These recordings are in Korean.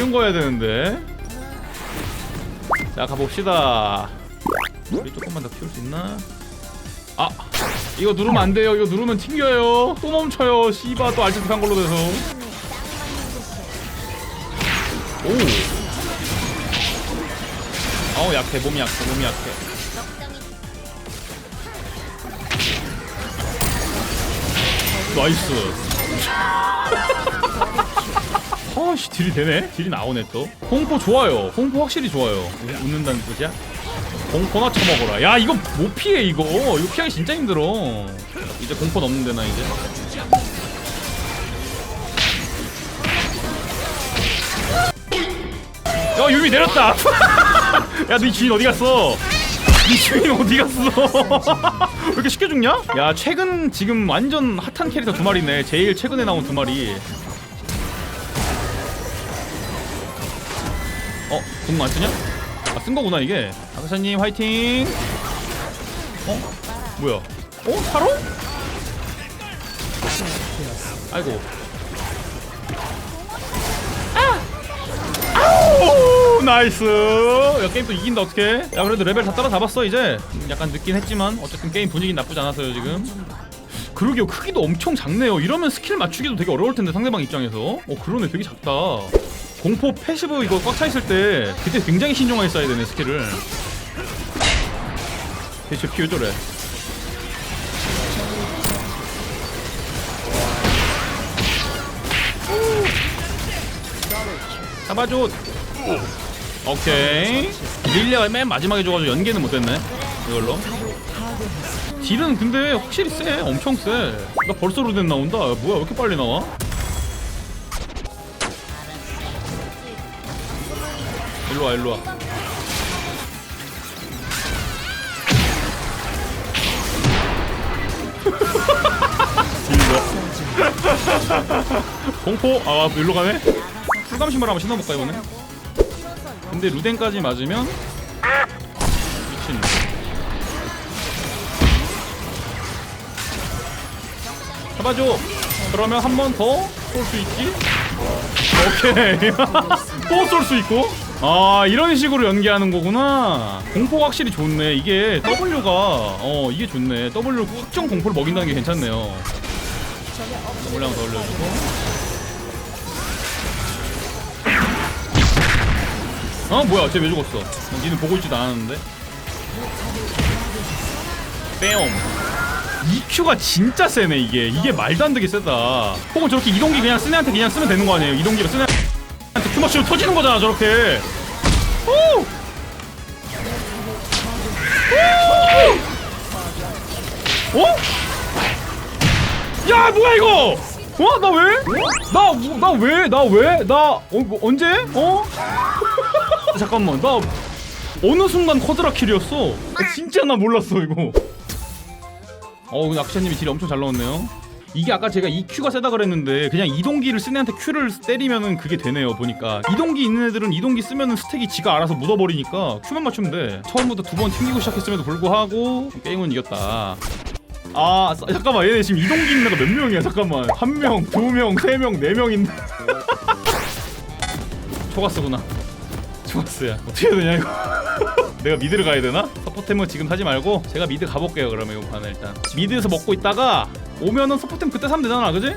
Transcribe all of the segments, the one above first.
쉬운 거 해야 되는데. 자 가봅시다. 우리 조금만 더 키울 수 있나? 아 이거 누르면 안 돼요. 이거 누르면 튕겨요. 또 멈춰요. 씨바 또 알뜰한 걸로 돼서. 오. 어우 약해. 몸이 약해. 몸이 약해. 나이스 아씨 딜이 되네? 딜이 나오네 또. 공포 좋아요. 공포 확실히 좋아요. 웃- 웃는다는 뜻이야? 공포나 쳐먹어라. 야 이거 못 피해 이거. 이거 피하기 진짜 힘들어. 이제 공포 넘는데 나 이제. 야 유미 내렸다. 야네 주인 어디 갔어? 네 주인 어디 갔어? 왜 이렇게 쉽게 죽냐? 야 최근 지금 완전 핫한 캐릭터 두 마리네. 제일 최근에 나온 두 마리 어? 궁 안 쓰냐? 아 쓴 거구나 이게 아가사님 화이팅 어? 뭐야? 어? 살아? 아이고 아우 나이스 야 게임 또 이긴다 어떡해 야 그래도 레벨 다 따라잡았어 이제 음, 약간 늦긴 했지만 어쨌든 게임 분위기 나쁘지 않았어요 지금 그러게요 크기도 엄청 작네요 이러면 스킬 맞추기도 되게 어려울 텐데 상대방 입장에서 어 그러네 되게 작다 공포 패시브 이거 꽉 차 있을 때 그때 굉장히 신중하게 써야 되네 스킬을. 대체 피왜 저래. 잡아줘. 오케이. 릴리아가 맨 마지막에 줘가지고 연계는 못됐네 이걸로. 딜은 근데 확실히 세 엄청 세 나 벌써 루덴 나온다. 야, 뭐야 왜 이렇게 빨리 나와 일로와 일로와. 공포? 아 일로 가네? 풀감 신발 한번 신어볼까 이번에? 근데 루덴까지 맞으면 미친 잡아줘. 그러면 한 번 더 쏠 수 있지? 오케이. 또 쏠 수 있고 아 이런 식으로 연계하는 거구나. 공포가 확실히 좋네. 이게 W가 어 이게 좋네. W 확정 공포를 먹인다는 게 괜찮네요. 한번 더 올려주고. 어 뭐야. 쟤 왜 죽었어? 니는 보고 있지도 않았는데. 빼옴 EQ가 진짜 세네 이게. 이게 말도 안 되게 세다. 혹은 저렇게 이동기 그냥 쓰는 애한테 그냥 쓰면 되는 거 아니에요? 이동기로 쓰는 애한 테큐 맞추면 터지는 거잖아 저렇게 오! 오! 어? 야 뭐야 이거 어? 나 왜? 나, 나 왜? 나 왜? 나, 어, 뭐, 언제? 어? 잠깐만, 나, 어느 순간 쿼드라 킬이었어? 아, 진짜 나 몰랐어, 이거. 어, 근데 아크샤님이 딜이 엄청 잘 넣었네요. 이게 아까 제가 EQ가 세다 그랬는데 그냥 이동기를 쓴 애한테 Q를 때리면은 그게 되네요 보니까. 이동기 있는 애들은 이동기 쓰면은 스택이 지가 알아서 묻어버리니까 Q만 맞추면 돼. 처음부터 두 번 튕기고 시작했음에도 불구하고 게임은 이겼다. 아 사- 잠깐만. 얘네 지금 이동기 있는 애가 몇 명이야? 잠깐만. 한 명, 두 명, 세 명, 네 명인데 초가스구나. 초가스야. 어떻게 해야 되냐 이거 내가 미드를 가야 되나? 서포템은 지금 사지 말고 제가 미드 가볼게요 그러면 이거 판은 일단 미드에서 먹고 있다가 오면은 서포템 그때 사면 되잖아 그지?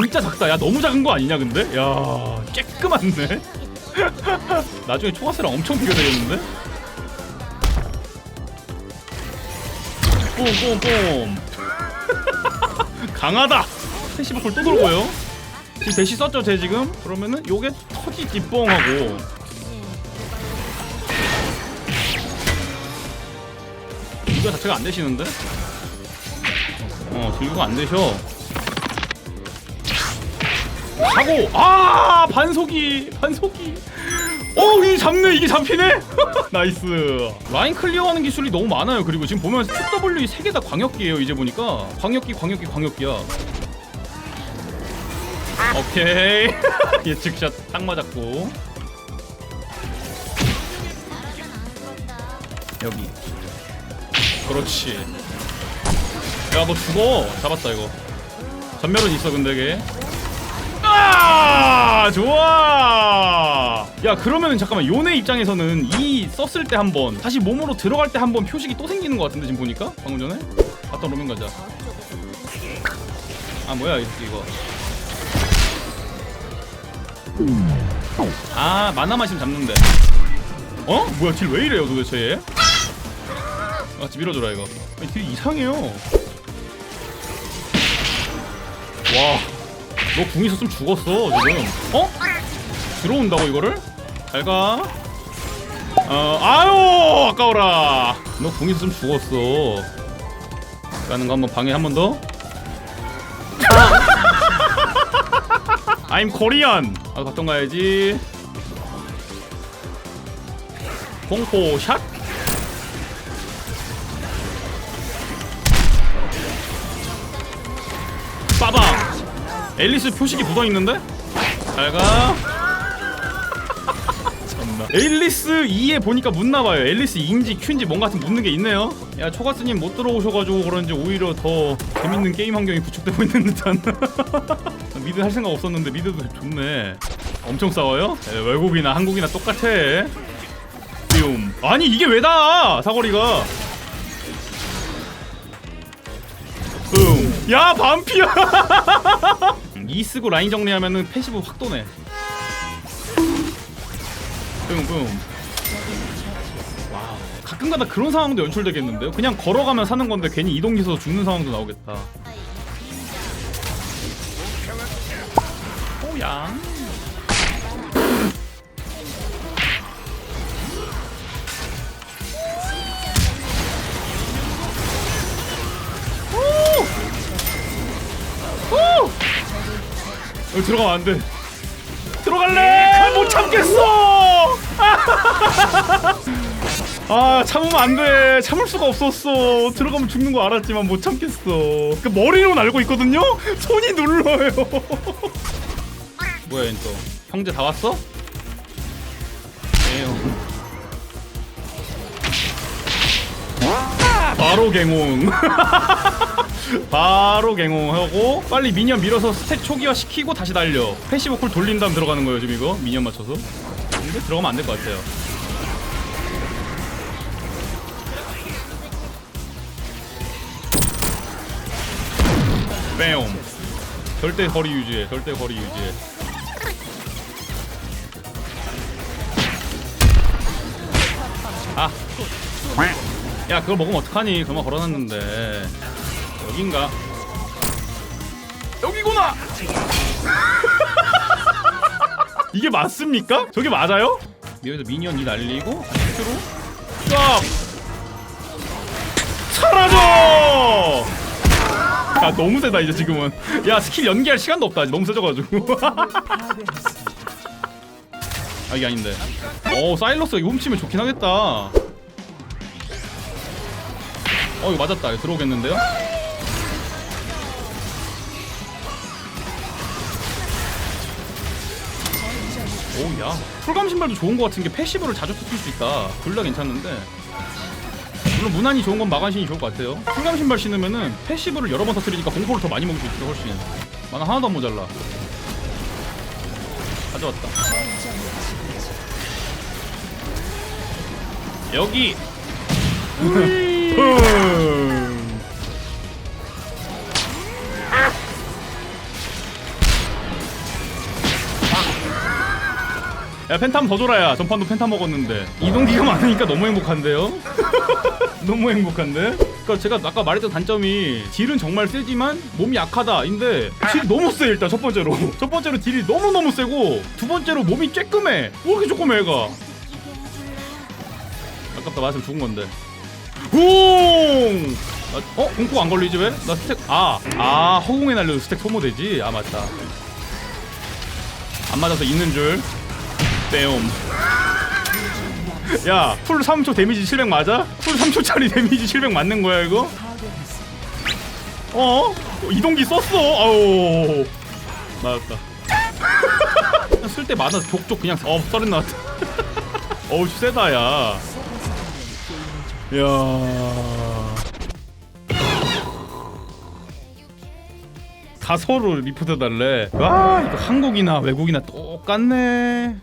진짜 작다 야 너무 작은 거 아니냐 근데? 야 깨끗한데? 나중에 초가스랑 엄청 비교되겠는데? 뿜뿜뿜 강하다 패시브 콜 또 돌고요 지금 대시 썼죠 쟤 지금? 그러면은 요게 터지지 뻥 하고 이거 자체가 안 되시는데? 어 들고가 안 되셔. 하고 아 반속이 반속이. 어 이게 잡네 이게 잡히네? 나이스. 라인 클리어하는 기술이 너무 많아요. 그리고 지금 보면 QW 3개 다 광역기예요 이제 보니까. 광역기 광역기 광역기야. 오케이. 예측샷 딱 맞았고. 여기 그렇지. 야 너 죽어. 잡았다 이거. 전멸은 있어 근데 걔아 좋아! 야 그러면은 잠깐만 요네 입장에서는 이 썼을 때 한번 다시 몸으로 들어갈 때 한번 표식이 또 생기는 것 같은데 지금 보니까? 방금 전에? 갔다 로밍 가자. 아 뭐야 이거 이거. 아 마나 마시면 잡는데. 어? 뭐야 딜 왜 이래요 도대체 얘? 같이 밀어줘라 이거. 아니, 딜 이상해요. 와너 궁 있었으면 죽었어 지금. 어? 들어온다고 이거를? 잘가. 어 아유 아까워라. 너궁 있었으면 죽었어. 가는 거 한번 방해 한 번 더? I'm Korean. 아 갔던 가야지. 공포 샷 앨리스 표식이 묻어있는데? 잘가. 참나. 앨리스 2에 보니까 묻나봐요. 앨리스 2인지 Q인지 뭔가 같은 묻는 게 있네요. 야 초가스님 못 들어오셔가지고 그런지 오히려 더 재밌는 게임 환경이 구축되고 있는 듯한. 미드 할 생각 없었는데 미드도 좋네. 엄청 싸워요? 에, 외국이나 한국이나 똑같아. 띄움. 아니 이게 왜 닿아 사거리가. 음. 야 반피야 이 쓰고 라인 정리하면은 패시브 확 도네. 뿡뿡 와우. 가끔가다 그런 상황도 연출되겠는데요? 그냥 걸어가면 사는 건데 괜히 이동기 써서 죽는 상황도 나오겠다. 오양 들어가면 안 돼. 들어갈래! 못 참겠어! 아, 참으면 안 돼. 참을 수가 없었어. 들어가면 죽는 거 알았지만 못 참겠어. 그 머리로는 알고 있거든요? 손이 눌러요. 뭐야, 얘 또. 형제 다 왔어? 에휴. 바로 갱옹. 바로 갱홍하고 빨리 미니언 밀어서 스택 초기화 시키고 다시 달려. 패시브 콜 돌린 다음 들어가는 거예요 지금 이거? 미니언 맞춰서? 근데 들어가면 안 될 것 같아요. 빼옴. 절대 거리 유지해 절대 거리 유지해. 아. 야 그걸 먹으면 어떡하니? 그만 걸어놨는데. 여긴가? 여기구나! 이게 맞습니까? 저게 맞아요? 여기서 미니언 이 날리고 슈로. 쫙! 사라져! 야 너무 세다 이제 지금은. 야 스킬 연기할 시간도 없다. 너무 세져가지고. 아 이게 아닌데. 어 사일러스가 이거 훔치면 좋긴 하겠다 어 이거 맞았다. 이거 들어오겠는데요? 오야. 풀감 신발도 좋은 것 같은 게 패시브를 자주 터뜨릴 수 있다. 둘 다 괜찮은데. 물론 무난히 좋은 건 마간신이 좋을 것 같아요. 풀감 신발 신으면은 패시브를 여러 번 터뜨리니까 공포를 더 많이 먹을 수 있어 훨씬. 만화 하나도 안 모자라. 가져왔다. 여기 음. 야 펜탐 더 줘라야. 전판도 펜탐 먹었는데. 이동기가 많으니까 너무 행복한데요? 너무 행복한데? 그러니까 제가 아까 말했던 단점이 딜은 정말 세지만 몸이 약하다인데 딜이 너무 세 일단 첫 번째로. 첫 번째로 딜이 너무너무 세고 두 번째로 몸이 쬐끔해. 왜 이렇게 조그매 얘가? 아깝다. 맞으면 죽은 건데 웅! 아, 어? 공포 안 걸리지 왜? 나 스택 아! 아 허공에 날려도 스택 소모되지? 아 맞다 안 맞아서 있는 줄 빼옴 야, 풀 3초 데미지 700 맞아? 풀 3초짜리 데미지 700 맞는 거야, 이거? 어? 이동기 썼어? 아우. 맞았다. 쓸 때 맞아서 족족 그냥 어, 썰은 나왔다. 어우, 세다, 야. 야. 다 서로 리포트 달래. 와, 이거 한국이나 외국이나 똑같네.